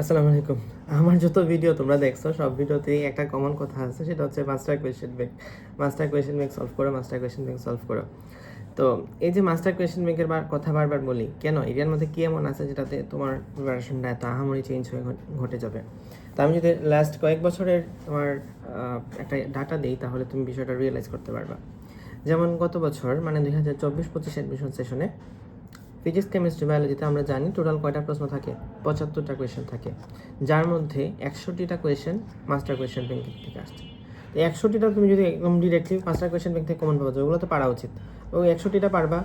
আসসালামু আলাইকুম। আমার যত ভিডিও তোমরা দেখছ, সব ভিডিওতেই একটা কমন কথা আছে, সেটা হচ্ছে master question bank master question bank solve করো মাস্টার কোয়েশ্চেন ব্যাংক সলভ করো। তো এই যে মাস্টার কোয়েশ্চেন বার কথা বারবার বলি, কেন? এরিয়ার মধ্যে কি এমন আছে যেটাতে তোমার প্রিপারেশনটা এত আহামরি চেঞ্জ হয়ে ঘটে যাবে? তো আমি যদি লাস্ট কয়েক বছরের তোমার একটা ডাটা দিই, তাহলে তুমি বিষয়টা রিয়েলাইজ করতে পারবা। যেমন গত বছর মানে দুই হাজার চব্বিশ পঁচিশ অ্যাডমিশন সেশনে ফিজিক্স, কেমিস্ট্রি, বায়োলজিতে আমরা জানি টোটাল কয়টা প্রশ্ন থাকে? পঁচাত্তরটা কোয়েশ্চেন থাকে। যার মধ্যে একষট্টিটা কোয়েশ্চেন মাস্টার কোয়েশন ব্যাংক থেকে আসছে। তো একষট্টিটা তুমি যদি একদম ডিরেক্টলি মাস্টার কোয়েশ্চেন ব্যাংক থেকে কমন পাবো ওগুলো তো পারা উচিত। ওই একষট্টিটা পারবা,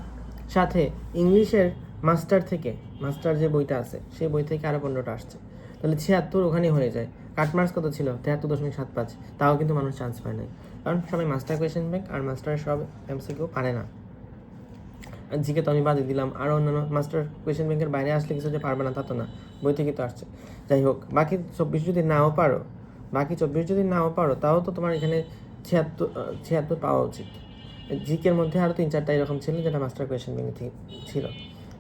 সাথে ইংলিশের মাস্টার থেকে মাস্টার যে বইটা আছে, সেই বই থেকে আরও পনেরোটা আসছে। তাহলে ছিয়াত্তর ওখানেই হয়ে যায়। কাটমার্কস কত ছিল? তেহাত্তর দশমিক সাত পাঁচ। তাও কিন্তু মানুষ চান্স পায় নাই। কারণ সবাই মাস্টার কোয়েশন ব্যাংক আর মাস্টার সব এমসিকিউ পারে না। জিকে তো আমি বাদে দিলাম। আরও অন্যান্য মাস্টার কোয়েশ্চেন ব্যাংকের বাইরে আসলে কিছু যে পারবে না, তা তো না। বই থেকে তো আসছে। যাই হোক, বাকি চব্বিশ যদি নাও পারো, বাকি চব্বিশ যদি নাও পারো, তাও তো তোমার এখানে ছিয়াত্তর ছিয়াত্তর পাওয়া উচিত। জিকের মধ্যে আরও তিন চারটা এরকম ছিল যেটা মাস্টার কোয়েশ্চেন ব্যাংক ছিল।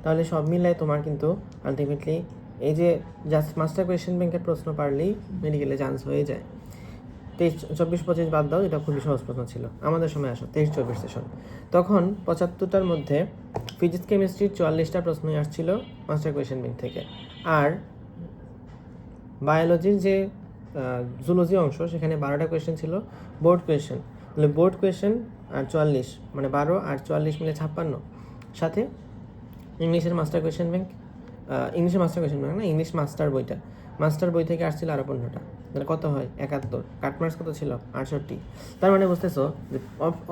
তাহলে সব মিলাই তোমার কিন্তু আলটিমেটলি এই যে জাস্ট মাস্টার কোয়েশ্চেন ব্যাংকের প্রশ্ন পারলেই মেডিকেলে চান্স হয়ে যায়। তেইশ, চব্বিশ পঁচিশ বাদ দাও, এটা খুবই সহজ প্রশ্ন ছিল। আমাদের সময় আসো, তেইশ চব্বিশ সেশন তখন পঁচাত্তরটার মধ্যে ফিজিক্স কেমিস্ট্রির চুয়াল্লিশটা প্রশ্নই আসছিল মাস্টার কোয়েশ্চেন ব্যাংক থেকে। আর বায়োলজির যে জুলজি অংশ, সেখানে বারোটা কোয়েশ্চেন ছিল বোর্ড কোয়েশ্চেন তাহলে বোর্ড কোয়েশ্চেন আর চুয়াল্লিশ মানে বারো আর চুয়াল্লিশ মিলে ছাপ্পান্ন। সাথে ইংলিশের মাস্টার কোয়েশ্চেন ব্যাংক ইংলিশের মাস্টার কোয়েশ্চেন ব্যাংক না ইংলিশ মাস্টার বইটা। মাস্টার বই থেকে আসছিল আরও পনেরোটা। তাহলে কত হয়? একাত্তর। কাটমার্কস কত ছিল? আটষট্টি। তার মানে বুঝতেছো যে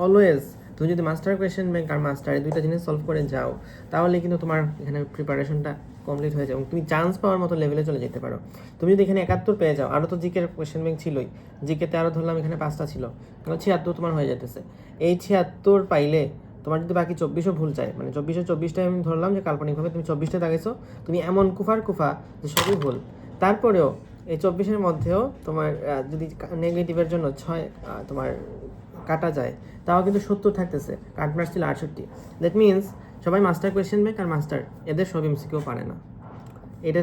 অলওয়েজ তুমি যদি মাস্টার কোয়েশ্চেন ব্যাংক আর মাস্টার এই দুইটা জিনিস সলভ করে যাও, তাহলে কিন্তু তোমার এখানে প্রিপারেশনটা কমপ্লিট হয়ে যায় এবং তুমি চান্স পাওয়ার মতো লেভেলে চলে যেতে পারো। তুমি যদি এখানে একাত্তর পেয়ে যাও আরও তো জিকের কোয়েশ্চেন ব্যাংক ছিলই। জিকেতে আরও ধরলাম এখানে পাঁচটা ছিল। তাহলে ছিয়াত্তর তোমার হয়ে যেতেছে। এই ছিয়াত্তর পাইলে তোমার যদি বাকি চব্বিশও ভুল চায় মানে চব্বিশে চব্বিশটাই আমি ধরলাম যে কাল্পনিকভাবে তুমি চব্বিশটা দাগেছো, তুমি এমন কুফার কুফা যে সবই ভুল। তারপরেও এই চব্বিশের মধ্যেও তোমার যদি নেগেটিভের জন্য ছয় তোমার কাটা যায়, তাও কিন্তু সত্তর থাকতেছে। কাটমার্কস ছিল আটষট্টি। দ্যাট মিনস সবাই মাস্টার কোয়েশ্চেন ব্যাংক আর মাস্টার এদের সব এমসিকেও পারে না। এটা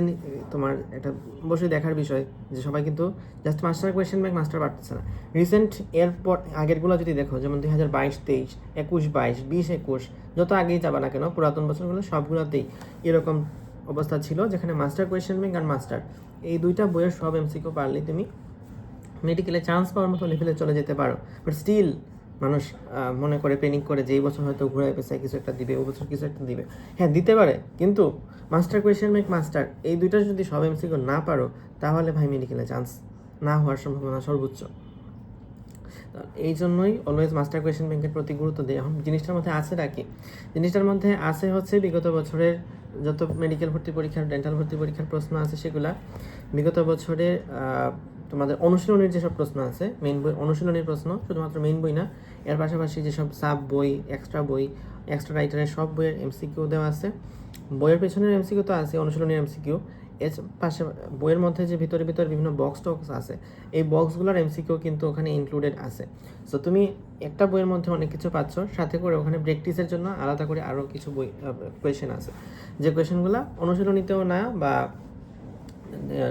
তোমার একটা অবশ্যই দেখার বিষয় যে সবাই কিন্তু just master question bank master পারতেছে না। রিসেন্ট এরপর আগেরগুলো যদি দেখো, যেমন দুই হাজার বাইশ, তেইশ, একুশ, বাইশ, বিশ, একুশ, যত আগেই যাবা না কেন, পুরাতন বছরগুলো সবগুলোতেই এরকম অবস্থা ছিল যেখানে মাস্টার কোয়েশ্চেন ব্যাংক আর মাস্টার এই দুইটা বইয়ের সব এমসিকিউ পারলে তুমি মেডিকেলে চান্স পাওয়ার মতো লেভেলে চলে যেতে পারো। বাট স্টিল মানুষ মনে করে প্যানিক করে যে এই বছর হয়তো ঘুরায় পেশায় কিছু একটা দিবে, ও বছর কিছু একটা দিবে। হ্যাঁ দিতে পারে, কিন্তু মাস্টার কোয়েশ্চেন মেক মাস্টার এই দুইটা যদি সব এমসিকিউ না পারো, তাহলে ভাই মেডিকেলে চান্স না হওয়ার সম্ভাবনা সর্বোচ্চ। এই জন্যই অলওয়েজ মাস্টার কোয়েশ্চেন ব্যাংকের প্রতি গুরুত্ব দিই। এখন জিনিসটার মধ্যে আছে নাকি জিনিসটার মধ্যে আছে হচ্ছে বিগত বছরের যত মেডিকেল ভর্তি পরীক্ষার ডেন্টাল ভর্তি পরীক্ষার প্রশ্ন আছে সেগুলা বিগত বছরে তোমাদের অনুশীলনের যেসব প্রশ্ন আছে মেইন বই, অনুশীলনের প্রশ্ন শুধুমাত্র মেইন বই না, এর পাশাপাশি যেসব সাব বই এক্সট্রা বই এক্সট্রা রাইটারের সব বইয়ের এমসিকিউ দেওয়া আছে। বইয়ের পেছনের এমসিকিউ তো আছে, অনুশীলনের এমসিকিউ এর পাশে বইয়ের মধ্যে যে ভিতরে ভিতরে বিভিন্ন বক্স টক্স আছে, এই বক্সগুলোর এমসিকিউ কিন্তু ওখানে ইনক্লুডেড আছে। সো তুমি একটা বইয়ের মধ্যে অনেক কিছু পাচ্ছ, সাথে করে ওখানে প্র্যাকটিসের জন্য আলাদা করে আরও কিছু বই কোয়েশ্চেন আছে। যে কোয়েশ্চেনগুলো অনুশীলনীতেও না বা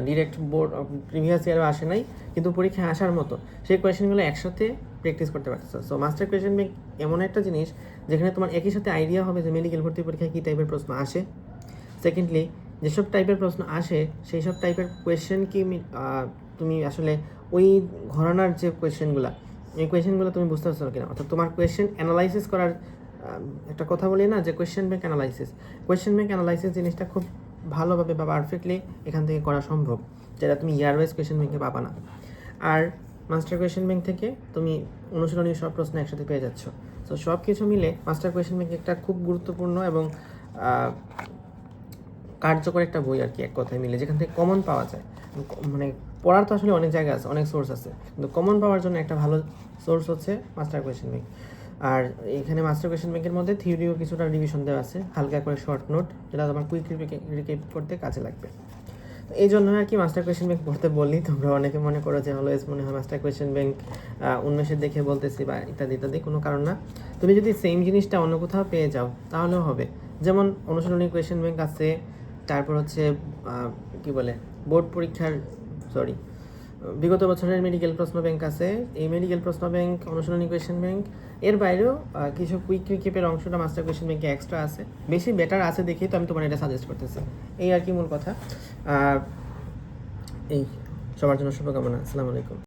ডিরেক্ট বোর্ড প্রিভিয়াস ইয়ারও আসে নাই, কিন্তু পরীক্ষায় আসার মতো, সেই কোয়েশ্চেনগুলো একসাথে প্র্যাকটিস করতে পারতেছো। সো মাস্টার কোয়েশ্চেন ব্যাংক এমন একটা জিনিস যেখানে তোমার একই সাথে আইডিয়া হবে যে মেডিকেল ভর্তি পরীক্ষায় কী টাইপের প্রশ্ন আসে। সেকেন্ডলি যেসব টাইপের প্রশ্ন আসে সেই সব টাইপের কোয়েশ্চেন কি তুমি আসলে ওই ঘরানার যে কোয়েশ্চেনগুলো এই কোয়েশ্চেনগুলো তুমি বুঝতে পারছ কিনা? অর্থাৎ তোমার কোয়েশ্চেন অ্যানালাইসিস করার একটা কথা বলি না, যে question bank analysis question bank analysis জিনিসটা খুব ভালোভাবে বা পারফেক্টলি এখান থেকে করা সম্ভব, যেটা তুমি ইয়ার ওয়াইজ কোয়েশ্চেন ব্যাংকে পাবা না। আর মাস্টার কোয়েশ্চেন ব্যাংক থেকে তুমি অনুশীলনীয় সব প্রশ্ন একসাথে পেয়ে যাচ্ছ। তো সব কিছু মিলে মাস্টার কোয়েশ্চেন ব্যাংক একটা খুব গুরুত্বপূর্ণ এবং কার্যকর একটা বই আর কি, এক কথায় মিলে, যেখান থেকে কমন পাওয়া যায়। মানে পড়ার তো আসলে অনেক জায়গা আছে, অনেক সোর্স আছে। কিন্তু কমন পাওয়ার জন্য একটা ভালো সোর্স হচ্ছে মাস্টার কোয়েশন ব্যাংক আর এখানে মাস্টার কোয়েশ্চেন ব্যাংকের মধ্যে থিওরিও কিছুটা রিভিশন দেওয়া আছে, হালকা করে শর্ট নোট যেটা তোমার কুইক রিকেপ করতে কাজে লাগবে। এই জন্য আর কি মাস্টার কোয়েশ্চেন ব্যাংক পড়তে বললি, তোমরা অনেকে মনে করো যে অলওয়েজ মনে হয় মাস্টার কোয়েশন ব্যাংক উন্মেষের দেখে বলতেছি বা ইত্যাদি ইত্যাদি, কোনো কারণ না। তুমি যদি সেম জিনিসটা অন্য কোথাও পেয়ে যাও, তাহলেও হবে। যেমন অনুশীলনী কোয়েশন ব্যাংক আছে তারপর হচ্ছে কি বলে, বোর্ড পরীক্ষার সরি বিগত বছরের মেডিকেল প্রশ্ন ব্যাংক আছে। এই মেডিকেল প্রশ্ন ব্যাংক অনুশীলনী কোয়েশ্চেন ব্যাংক এর বাইরেও কিছু কুইক রিকেপের অংশটা মাস্টার কোয়েশ্চেন ব্যাংকে এক্সট্রা আছে। বেশি বেটার আছে দেখেই তো আমি তোমার এটা সাজেস্ট করতেছি। এই আর কি মূল কথা। এই, সবার জন্য শুভকামনা। আসসালামু আলাইকুম।